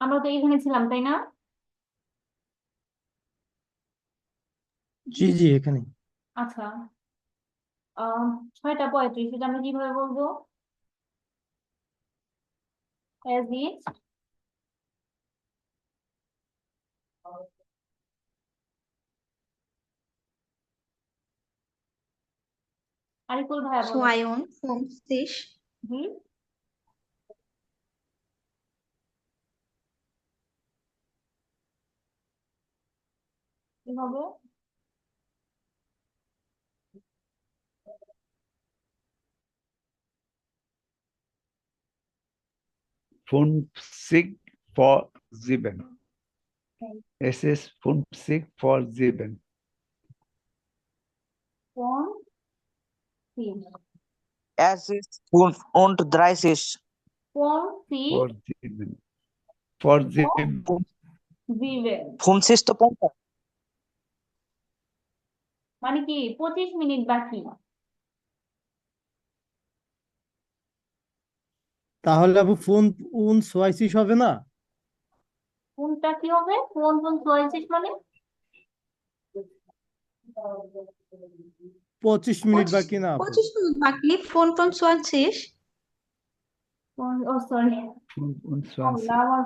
আমরা তো এখানে ছিলাম তাই না? জি জি এখানে আচ্ছা। আহ ছয়টা পঁয়ত্রিশ এটা আমরা কীভাবে বলব? As is. ভাইয়া বলেন Soion fünfzig, জি। কি হবে fünfzig vor sieben. Es ist fünfzig vor sieben. কোন তিন Es ist fünfunddreißig. কোন তিন Vor sieben. Vor sieben. দিবেন Fünfzigste পঞ্চাশ মানে কি পঁচিশ মিনিট বাকি। তাহলে আপু ফোন উন সোয়াইসিস হবে না? কোনটা কি হবে? কোন কোন চুয়াল্লিশ মানে? পঁচিশ মিনিট বাকি না পঁচিশ মিনিট বাকি। fünfundzwanzig, কোন ও সরি। Fünfundzwanzig. আমার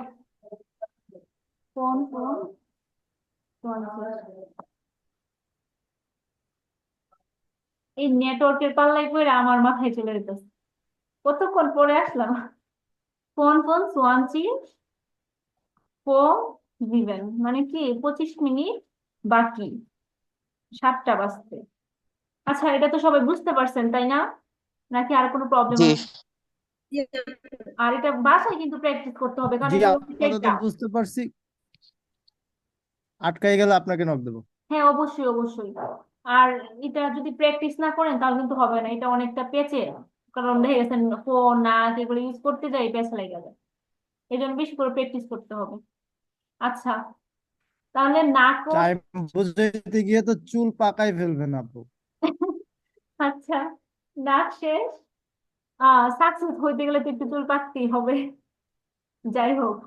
কোন কোন পঞ্চাশ এই নেটওয়ার্কের পাল্লাই পড়ে আমার মাথায় চলে যেতেছে। কতক্ষণ পরে আসলাম? ফোন ফোন সোয়ানচিশ ফোন দিবেন মানে কি পঁচিশ মিনিট বাকি সাতটা বাজতে। আচ্ছা এটা তো সবাই বুঝতে পারছেন তাই না? নাকি আর কোনো প্রবলেম জি। আছে? আর এটা বাসায় কিন্তু প্র্যাকটিস করতে হবে কারণ জি এটা আপাতত প্রত্যেকটা বুঝতে পারছি। আটকাই গেলে আপনাকে নক দেবো। হ্যাঁ অবশ্যই অবশ্যই। আর এটা যদি প্র্যাকটিস না করেন তাহলে কিন্তু হবে না। এটা অনেকটা পেঁচে। কারণ দেখে গেছেন ফোন নাক এগুলো ইউজ করতে যাই পেঁচ লেগে যাবে এই জন্য বেশি করে প্র্যাকটিস করতে হবে। আচ্ছা তাহলে নাক বুঝাইতে গিয়ে তো চুল পাকাই ফেলবেন আপু। আচ্ছা নাক শেষ। আহ সাকসেস হইতে গেলে তো একটু চুল পাকতেই হবে। যাই হোক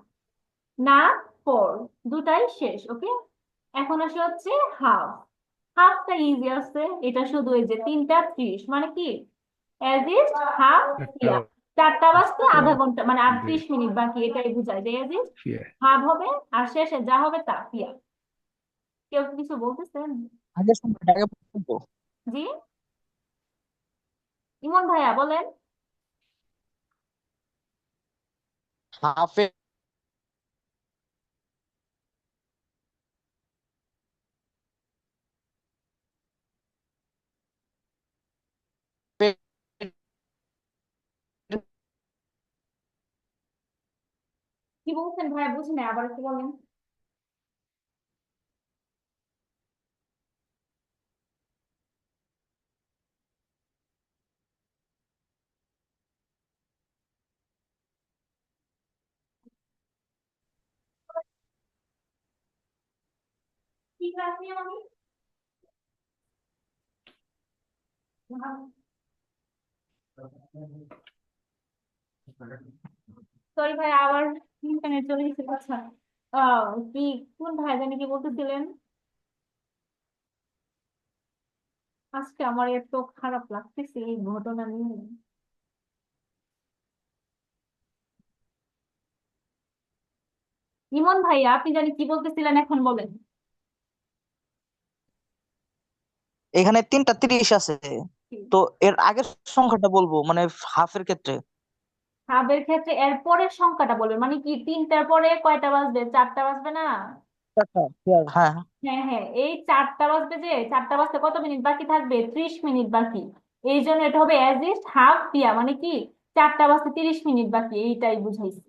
নাক ফোর দুটাই শেষ ওকে এখন আসে হচ্ছে হাফ হাফটা ইজি আছে এটা শুধু এই যে তিনটা ত্রিশ মানে কি? অ্যাজ ইজ হাফ ইয়া চারটা বাজতে আধা ঘণ্টা মানে আটত্রিশ মিনিট বাকি এটাই বুঝায় যে অ্যাজ ইজ হাফ হবে আর শেষে যা হবে তা পিয়া কেউ কি কিছু বলতেছেন আগে বলব। জি? ইমন ভাইয়া বলেন। হাফে কি বলছেন ভাইয়া বুঝি না আবার একটু বলেন। কি ক্লাস নিয়ে আমি সরি ভাই আবার ইন্টারনেট চলে গেছে আচ্ছা। কোন ভাই জানি কি বলতেছিলেন? আজকে আমার এত খারাপ লাগতেছে এই ঘটনা নিয়ে। ইমন ভাইয়া আপনি জানি কি বলতেছিলেন এখন বলেন। এখানে তিনটা তিরিশ আছে। তো এর আগের সংখ্যাটা বলব মানে হাফের ক্ষেত্রে। হাবের ক্ষেত্রে এর পরের সংখ্যাটা বলবেন মানে কি তিনটার পরে কয়টা বাজবে? চারটা বাজবে না? হ্যাঁ। হ্যাঁ। হ্যাঁ এই চারটা বাজবে যে চারটা বাজতে কত মিনিট বাকি থাকবে? ত্রিশ মিনিট বাকি। এই জন্য এটা হবে অ্যাজ ইস্ট হাফ পিয়া মানে কি? চারটা বাজতে তিরিশ মিনিট বাকি এইটাই বুঝাইছি।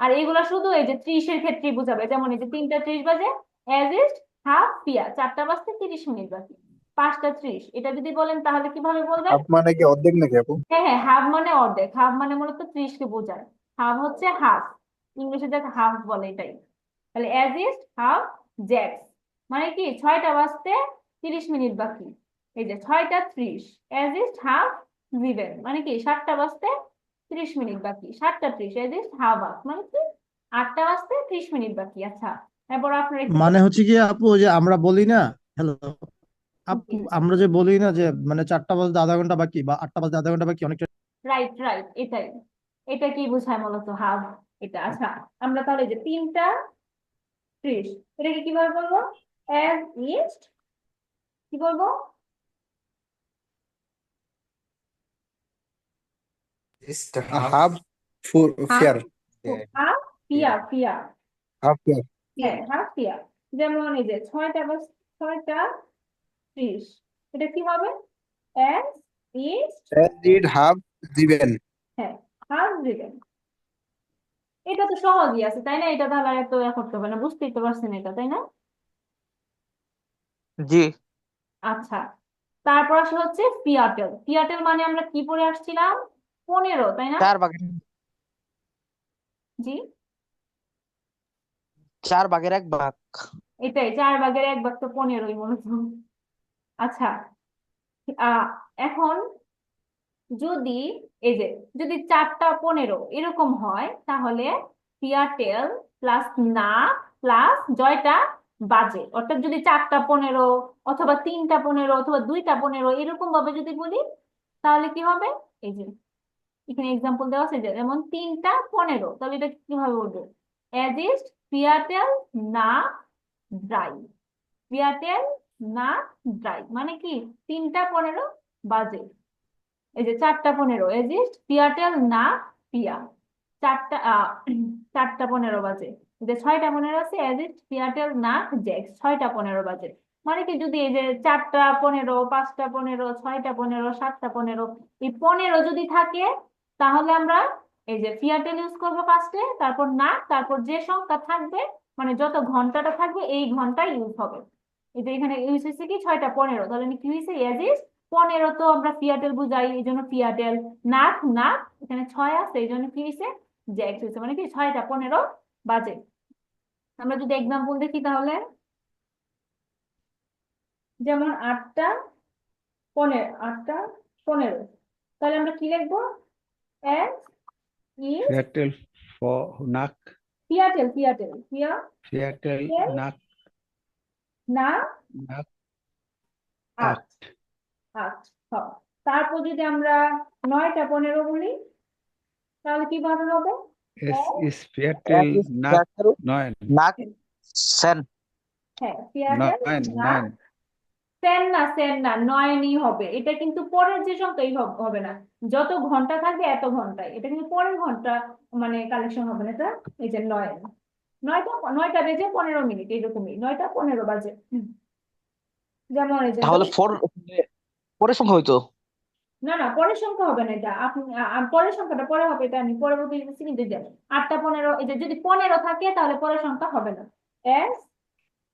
আর এগুলা শুধু এই যে ত্রিশের ক্ষেত্রেই বুঝাবে যেমন এই যে তিনটা ত্রিশ বাজে অ্যাজ ইস্ট হাফ পিয়া চারটা বাজতে তিরিশ মিনিট বাকি। পাঁচটা ত্রিশ। এটা যদি বলেন তাহলে কীভাবে বলবেন হাফ মানে কি অর্ধেক নাকি আপু? হ্যাঁ হ্যাঁ হাফ মানে অর্ধেক। হাফ মানে মূলত ত্রিশকে বোঝায়। হাফ হচ্ছে হাফ। ইংলিশে যাকে হাফ বলে এটাই। তাহলে অ্যাজ ইজ হাফ জ্যাক্স মানে কি? ছয়টা বাজতে তিরিশ মিনিট বাকি। এই যে ছয়টা ত্রিশ। অ্যাজ ইজ হাফ জিভেন মানে কি? সাতটা বাজতে তিরিশ মিনিট বাকি। সাতটা ত্রিশ। অ্যাজ ইজ হাফ হাফ মানে কি? আটটা বাজতে ত্রিশ মিনিট বাকি। আচ্ছা এরপর আপনার একটু মানে হচ্ছে কি আপু যে আমরা বলি না হ্যালো। আমরা যে বলি না যে মানে চারটা বাজতে আধা ঘণ্টা বাকি বা আটটা বাজতে আধা ঘণ্টা বাকি অনেকটা রাইট রাইট এটাই। এটা কি বোঝায় মূলত হাফ এটা আচ্ছা আমরা তাহলে যে তিনটা ত্রিশ এটাকে কীভাবে বলব? অ্যাজ ইস্ট কি বলব? হাফ. হ্যাঁ হাফ যেমন এই যে ছয়টা বাজ ছয়টা ত্রিশ এটা কি হবে? As east. হ্যাঁ হাফ দিবেন এটা তো সহজই আছে তাই না? এটা তাহলে আর এত ইয়া করতে হবে না বুঝতেই তো পারছেন এটা তাই না? জি। আচ্ছা তারপর আসে হচ্ছে পিয়াটেল পিয়াটেল মানে আমরা কি পড়ে আসছিলাম? পনেরো তাই না? চার ভাগের জি। চার ভাগের এক ভাগ। এটাই চার ভাগের এক ভাগ তো পনেরোই মূলত আচ্ছা এখন যদি এই যে, যদি চারটা পনেরো এরকম হয়, তাহলে পিয়াটেল প্লাস না প্লাস জয়টা বাজে। অর্থাৎ যদি চারটা পনেরো অথবা তিনটা পনেরো অথবা দুইটা পনেরো এরকম ভাবে যদি বলি, তাহলে কি হবে? এই যে, এখানে এক্সাম্পল দেওয়া আছে যেমন তিনটা পনেরো, তাহলে এটা কীভাবে বলব অ্যাজ ইস্ট পিয়াটেল না ড্রাই পিয়াটেল না ড্রাই মানে কি? তিনটা পনেরো বাজে। এই যে চারটা পনেরো। এজিস্ট পিয়াটেল না পিয়া। চারটা চারটা পনেরো বাজে। যে ছয়টা পনেরো আছে এজিস্ট পিয়াটেল না জেক্স ছয়টা পনেরো বাজে। মানে কি? যদি এই যে চারটা পনেরো, পাঁচটা পনেরো, ছয়টা পনেরো, সাতটা পনেরো, এই পনেরো যদি থাকে, তাহলে আমরা এই যে পিয়াটেল ইউজ করব ফার্স্টে তারপর না, তারপর যে সংখ্যা থাকবে মানে যত ঘন্টাটা থাকবে, এই ঘণ্টা ইউজ হবে। এই যে এখানে ইউজ হয়েছে কি? ছয়টা পনেরো। তাহলে কি হয়েছে? এজিস্ট পনেরো তো আমরা পিয়াটেল বুঝাই এই জন্য পিয়াটেল নাক নাক এখানে ছয় আছে এই জন্য কি হয়েছে? জ্যাক্স হয়েছে। মানে কি? ছয়টা পনেরো বাজে। আমরা যদি এক্সাম্পল দেখি তাহলে যেমন আটটা পনেরো আটটা পনেরো। তাহলে আমরা কি লিখব? এস পিয়াটেল পিয়াটেল পিয়া fatal Yes. knock, না? আট। আট। হবে তারপর যদি আমরা নয়টা পনেরো বলি তাহলে কীভাবে হবে? S is fatal knock, nine, নাক সেন। হ্যাঁ পিয়াটেল nine, না nine. সেন না সেন না নয়নই হবে। এটা কিন্তু পরের যে সংখ্যাই হব- হবে না। যত ঘণ্টা থাকবে এত ঘন্টায়। এটা কিন্তু পরের ঘণ্টা মানে কালেকশন হবে না এটা এই যে নয়। নয়টা নয়টা বেজে পনেরো মিনিট এরকমই নয়টা পনেরো বাজে। যেমন এই যে তাহলে ফোর পরের সংখ্যা হইতো না না পরের সংখ্যা হবে না এটা। আপনি পরের সংখ্যাটা পরে হবে এটা আমি পরবর্তী কিন্তু দেব আটটা পনেরো এই যে যদি পনেরো থাকে তাহলে পরের সংখ্যা হবে না। এস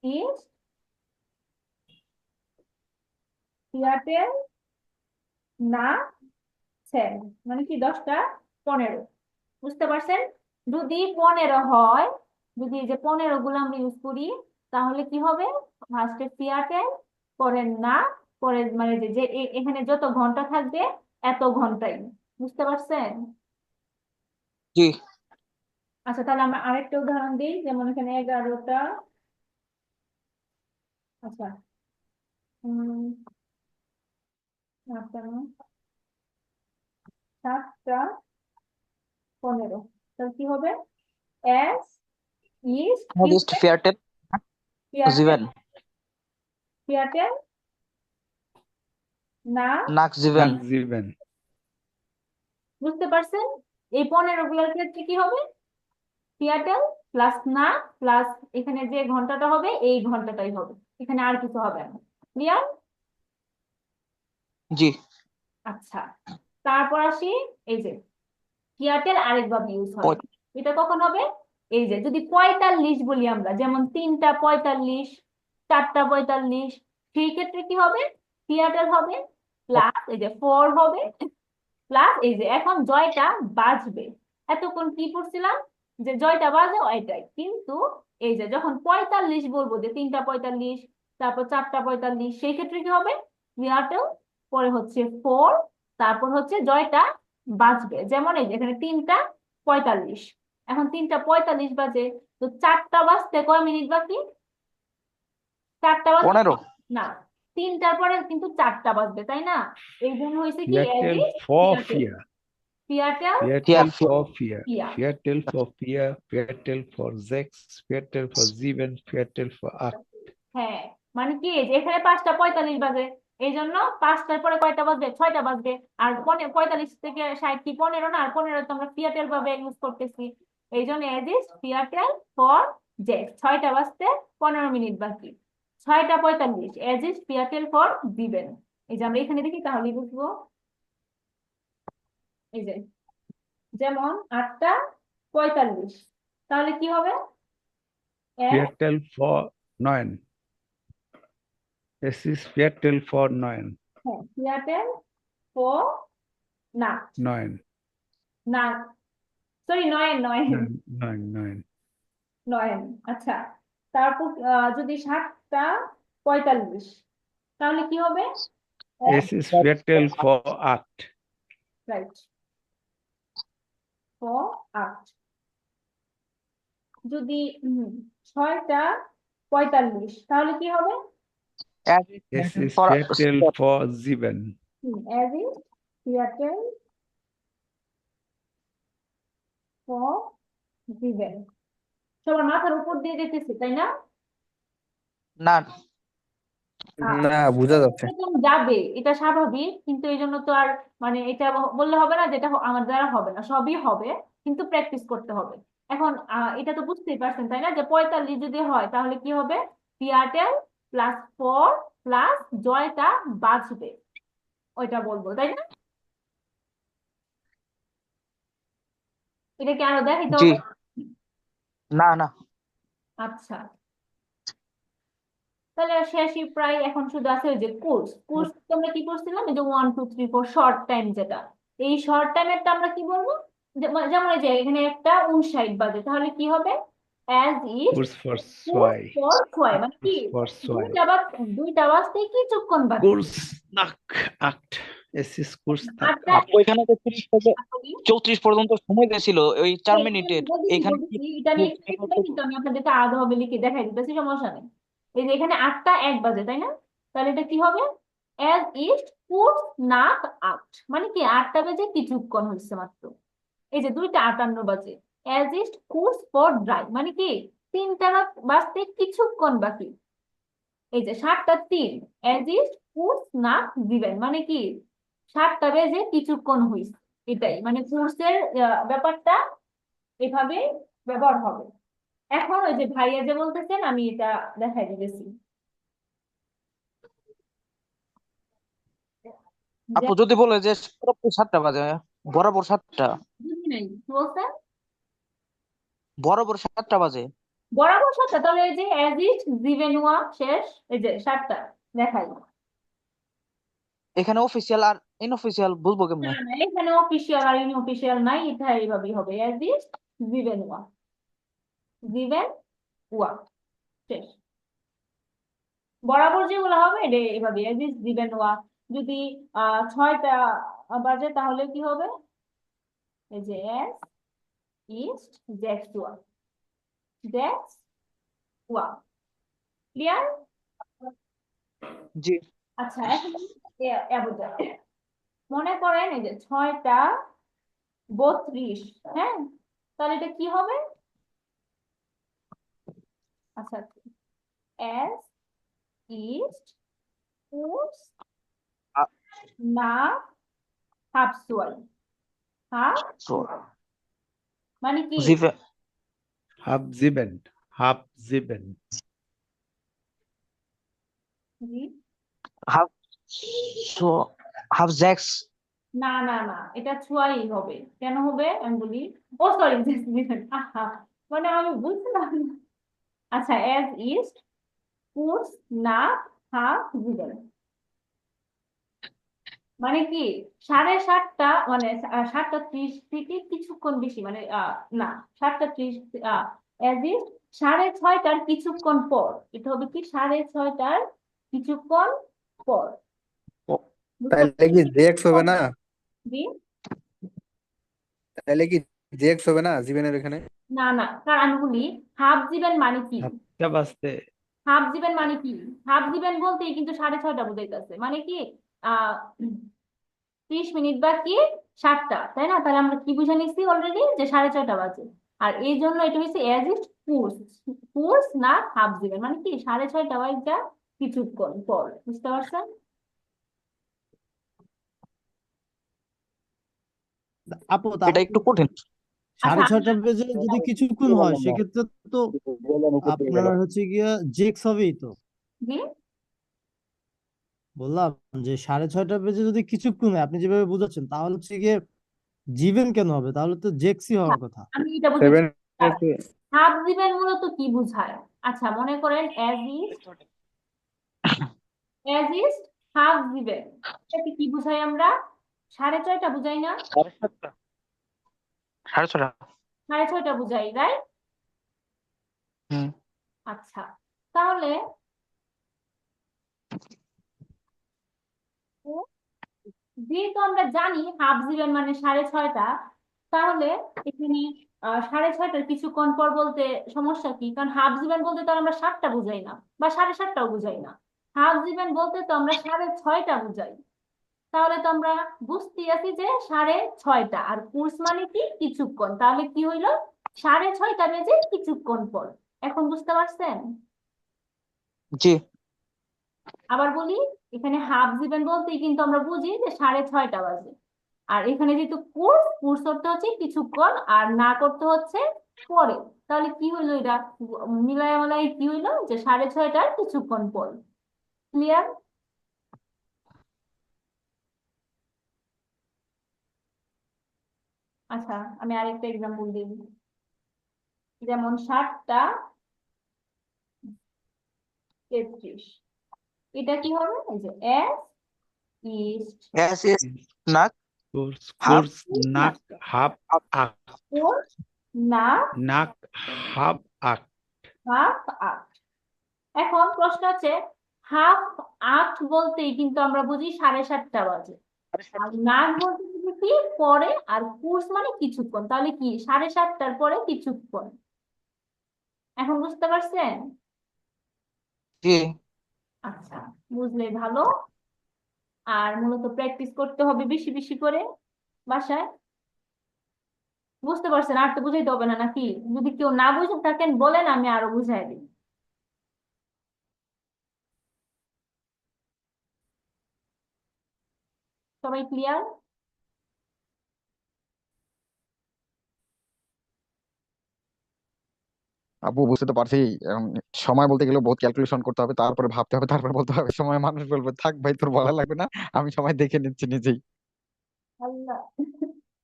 ইজ এয়ারটেল না সেন মানে কি দশটা? পনেরো। বুঝতে পারছেন? যদি পনেরো হয় যদি এই যে পনেরো গুলো আমরা ইউজ করি তাহলে কি হবে? ফার্স্টে এয়ারটেল পরে না পরে মানে যে যে এখানে যত ঘণ্টা থাকবে এত ঘন্টাই। বুঝতে পারছেন? জি। আচ্ছা তাহলে আমরা আরেকটা উদাহরণ দিই যেমন এখানে এগারোটা। আচ্ছা। আটটা সাতটা পনেরো। তাহলে কি হবে? এস ইজ জাস্ট ফেয়ারটেল জিভেন পিয়াটেল না নাক জিভেন Knock বুঝতে পারছেন? এই পনেরো গুলোর ক্ষেত্রে কি হবে? প্লাস না প্লাস এখানে যে ঘন্টাটা হবে এই ঘন্টাটাই হবে। এখানে আর কিছু হবে না। ক্লিয়ার জি। আচ্ছা। তারপর আসি এই যে পিয়াটেল আরেকভাবে ইউজ হয়। এটা কখন হবে? এই যে, যদি পঁয়তাল্লিশ বলি আমরা, যেমন তিনটা পঁয়তাল্লিশ, চারটা পঁয়তাল্লিশ, সেই ক্ষেত্রে কি হবে? থিয়েটার হবে প্লাস এই যে ফোর হবে প্লাস এই যে এখন জয়টা বাজবে। এতক্ষণ কি পড়ছিলাম? যে জয়টা বাজে, ওইটাই। কিন্তু এই যে যখন পঁয়তাল্লিশ বলব, যে তিনটা পঁয়তাল্লিশ, তারপর চারটা পঁয়তাল্লিশ, সেই ক্ষেত্রে কি হবে? পিয়াটেল পরে হচ্ছে ফোর তারপর হচ্ছে জয়টা বাজবে। যেমন এই যে এখানে তিনটা পঁয়তাল্লিশ। এখন তিনটা পঁয়তাল্লিশ বাজে তো চারটা বাজতে কয় মিনিট বাকি চারটা বাজতে পনেরো না তিনটার পরে কিন্তু চারটা বাজবে তাই না এই জন্য হয়েছে কি Viertel এজিস for Viertel vier. for. Vier. Viertel for vier. Viertel for sechs. Viertel for acht. হ্যাঁ মানে কি এখানে পাঁচটা পঁয়তাল্লিশ বাজে এই জন্য পাঁচটার পরে কয়টা বাজবে ছয়টা বাজবে আর পনে- পঁয়তাল্লিশ থেকে ষাট কি পনেরো না আর পনেরো তো আমরা ফিয়াটেল ভাবে ইউজ করতেছি এই জন্য এজ ইস ফিয়াটেল ফর জে ছয়টা বাজতে পনেরো মিনিট বাকি ছয়টা পঁয়তাল্লিশ এজ ইস ফিয়াটেল ফর দিবেন এই যে আমরা এখানে দেখি তাহলে বুঝব এই যে যেমন আটটা পঁয়তাল্লিশ তাহলে কি হবে Viertel vor neun. Es ist Viertel vor neun. হ্যাঁ ফিয়াটেল ফর না Neun. না সরি নয়েন নয়েন। Nein. আচ্ছা। তারপর যদি সাতটা পঁয়তাল্লিশ। তাহলে কি হবে? Ist Viertel vor acht. Right for আট যদি ছয়টা পঁয়তাল্লিশ তাহলে কি হবে? Ist For- Viertel vor sieben. অ্যাজ ইন সিয়াটেল ফর দিবেন। সবার মাথার উপর দিয়ে যেতেছে তাই না? না। না বোঝা যাচ্ছে। যাবে এটা স্বাভাবিক কিন্তু এই জন্য তো আর মানে এটা বললে হবে না যেটা আমার দ্বারা হবে না সবই হবে কিন্তু প্র্যাকটিস করতে হবে। এখন আহ, এটা তো বুঝতেই পারছেন তাই না? যে পঁয়তাল্লিশ যদি হয় তাহলে কি হবে? প্লাস ফোর প্লাস জয়টা বাঁচবে ওইটা বলব তাই না? এটা কি আরও দেখাইতে জি। হবে না না। আচ্ছা। তাহলে শেষই প্রায় এখন শুধু আছে ওই যে কোর্স কোর্স তোমরা কি করছিলাম এই যে one two three four short time যেটা। এই শর্ট টাইমেরটা আমরা কি বলব? যেমন এই যে এখানে একটা উনষাট বাজে। তাহলে কি হবে? অ্যাজ ইজ Kurs vor zwei. ফর ছয় মানে কি. দুইটা বাজ দুইটা কিছুক্ষণ বাকি Kurs nach acht. Es ist Kurs nach acht. ওইখানে তো তিরিশ থেকে বাকি। চৌত্রিশ পর্যন্ত সময় দিয়েছিল ওই চার মিনিটের এখানে এটা করতে কিন্তু আমি আপনাদেরকে আলাদাভাবে লিখে দেখাই দিতেছি সমস্যা নেই এই যে এখানে আটটা এক বাজে তাই না তাহলে এটা কি হবে অ্যাজ ইস্ট কুড নাক আট মানে কি আটটা বেজে কিছুক্ষণ হচ্ছে মাত্র এই যে দুইটা আটান্ন বাজে অ্যাজ ইস্ট কুডস ফর ড্রাই মানে কি? তিনটা রাত বাজতে কিছুক্ষণ বাকি। এই যে সাতটা তিন অ্যাজ ইস্ট কুডস নাক দিবেন মানে কি? সাতটা বেজে কিছুক্ষণ হয়েছে এটাই। মানে কোর্সের ব্যাপারটা এভাবে ব্যবহার হবে। এখন ওই যে ভাইয়া যে বলতেছেন আমি এটা দেখাই দিতেছি। আপু যদি বলে যে সাতটা বাজে বরাবর সাতটা। বুঝি নাই। বলছেন? বরাবর সাতটা বাজে। বরাবর সাতটা তাহলে এই যে অ্যাজ ইট জিভেন ওয়া শেষ এই যে সাতটা দেখাই। এখানে অফিসিয়াল আর ইনঅফিসিয়াল বুঝব কেমনে? না না এখানে অফিসিয়াল আর ইনঅফিসিয়াল নাই এটা এইভাবেই হবে। অ্যাজ ইট জিভেন ওয়া জিভেন ওয়া শেষ। বরাবর যেগুলো হবে এটা এভাবে অ্যাজ ইট জিভেন ওয়া যদি আহ ছয়টা বাজে তাহলে কি হবে? এই যে এস ইস্ট জ্যাক্স ওয়া জ্যাক্স ওয়া ক্লিয়ার জি। আচ্ছা এখন মনে করেন এই যে ছয়টা বত্রিশ হ্যাঁ? তাহলে এটা কি হবে? আচ্ছা এস ইস্ট উস না হাফ সোয়াল। হাফ মানে কি? হাফ সো হাফ জ্যাক্স না না না এটা ছুয়াই হবে। কেন হবে? আমি বলি ও সরি আহা মানে আমি বুঝলাম আচ্ছা অ্যাজ ইস্ট পুটস না হাফ জিবেন মানে কি সাড়ে সাতটা মানে সাতটা ত্রিশ থেকে কিছুক্ষণ বেশি মানে আহ, না সাতটা ত্রিশ অ্যাজ ইস্ট সাড়ে ছয়টার কিছুক্ষণ পর এটা হবে কি সাড়ে ছয়টার কিছুক্ষণ পর। তাহলে কি জেক্স হবে না? জি তাহলে কি জেক্স হবে না জীবনের এখানে? না না কারণ বলি হাফ দিবেন মানে কি? হাফ দিবেন মানে কি? হাফ দিবেন বলতেই কিন্তু সাড়ে ছয়টা বুঝাইতেছে। মানে কি? ত্রিশ মিনিট বাকি সাতটা তাই না? তাহলে আমরা কি বুঝে নিচ্ছি অলরেডি যে সাড়ে ছয়টা বাজে। আর এই জন্য এটা হচ্ছে অ্যাজ ইট কোর্স কোর্স না হাফ দিবেন মানে কি? সাড়ে ছয়টা বাজটা কিছুক্ষণ পর বুঝতে পারছেন? আপু এটা একটু কঠিন। সাড়ে আচ্ছা ছয়টা বেজে যদি কিছুক্ষণ হয় সেক্ষেত্রে তো আপনার হচ্ছে গিয়া জেক্স হবেই তো। বললাম যে সাড়ে ছয়টা বেজে যদি কিছুক্ষণ হয় আপনি যেভাবে বুঝাচ্ছেন তাহলে হচ্ছে গিয়ে জিভেন কেন হবে? তাহলে তো জেক্সি হওয়ার কথা। আমি এটা সেভেন বুঝেছি হাফ দিবেন মূলত কি বুঝায়? আচ্ছা মনে করেন অ্যাজ ইজ অ্যাজ ইজ হাফ দিবেন এটাকে কি বুঝাই আমরা? সাড়ে ছয়টা বুঝাই না? সাড়ে সাতটা? সাড়ে ছটা সাড়ে ছয়টা বুঝাই রাইট হুম। আচ্ছা তাহলে যেহেতু আমরা জানি হাফ দিবেন মানে সাড়ে ছয়টা, তাহলে এখানে সাড়ে ছয়টার কিছুক্ষণ পর বলতে সমস্যা কি? কারণ হাফ দিবেন বলতে তো আমরা সাতটা বুঝাই না, বা সাড়ে সাতটাও বুঝাই না। হাফ দিবেন বলতে তো আমরা সাড়ে ছয়টা বুঝাই। তাহলে তো আমরা বুঝতেই আছি যে সাড়ে ছয়টা, আর কোর্স মানে কি? কিছুক্ষণ। তাহলে কি হইল? সাড়ে ছয়টা বেজে কিছুক্ষণ পর। এখন বুঝতে পারছেন? জি। আবার বলি, এখানে হাফ দিবেন বলতেই কিন্তু আমরা বুঝি যে সাড়ে ছয়টা বাজে। আর এখানে যেহেতু কোর্স কোর্স করতে হচ্ছে কিছুক্ষণ আর না করতে হচ্ছে পরে। তাহলে কি হইল এটা? মিলায় মিলায় কি হইল? যে সাড়ে ছয়টার কিছুক্ষণ পর। ক্লিয়ার আচ্ছা আমি আরেকটা এক্সাম্পল দিই। যেমন সাতটা তেত্রিশ। এটা কি হবে? এই যে এস ইস্ট এস এস নাক? কোর্স হাফ কোর্স নাক। হাফ আক। ফোর না নাক হাফ আক। হাফ আট এখন প্রশ্ন আছে হাফ আট বলতেই কিন্তু আমরা বুঝি সাড়ে সাতটা বাজে। আর নাক বলতে বুঝি কি? পরে। আর কোর্স মানে কিছুক্ষণ। তাহলে কি? সাড়ে সাতটার পরে কিছুক্ষণ। এখন বুঝতে পারছেন? জি। আচ্ছা বুঝলে ভালো। আর মূলত প্র্যাকটিস করতে হবে বেশি বেশি করে বাসায়। বুঝতে পারছেন? আর তো বুঝাইতে হবে না, নাকি? যদি কেউ না বুঝে থাকেন, বলেন, আমি আরও বুঝাই দিই। সবাই ক্লিয়ার আপু বুঝতে তো পারছি সময় বলতে গেলে বহুত ক্যালকুলেশন করতে হবে, তারপরে ভাবতে হবে, তারপরে বলতে হবে, সময় মানুষ বলবে, থাক ভাই, তোর বলা লাগবে না, আমি সময় দেখে নিচ্ছি নিজেই। আল্লাহ,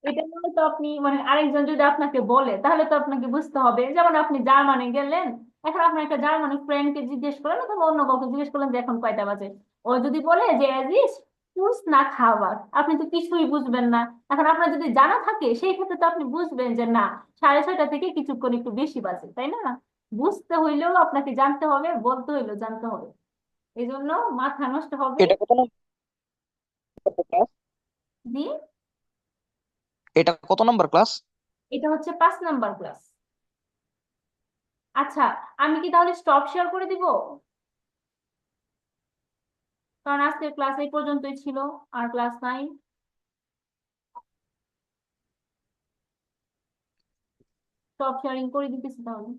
এটা তো আপনি মানে আরেকজন যদি আপনাকে বলে, তাহলে তো আপনাকে বুঝতে হবে। যেমন আপনি জার্মানি গেলেন, এখন আপনার একটা জার্মানি ফ্রেন্ডকে জিজ্ঞেস করলেন, অথবা অন্য কাউকে জিজ্ঞেস করলেন যে এখন কয়টা বাজে? ও যদি বলে যে কুস না খাবার আপনি তো কিছুই বুঝবেন না। এখন আপনার যদি জানা থাকে সেই ক্ষেত্রে তো আপনি বুঝবেন যে না সাড়ে ছয়টা থেকে কিছুক্ষণ একটু বেশি বাজে তাই না? বুঝতে হইলেও আপনাকে জানতে হবে বলতে হইলেও জানতে হবে। এই জন্য মাথা নষ্ট হবে। এটা কত নম্বর? ক্লাস জি? এটা কত নম্বর ক্লাস? এটা হচ্ছে পাঁচ নাম্বার ক্লাস। আচ্ছা আমি কি তাহলে স্টপ শেয়ার করে দিব? কারণ আজকে ক্লাস এই পর্যন্তই ছিল আর ক্লাস নাই সব শেয়ারিং করে দিতেছি তাহলে।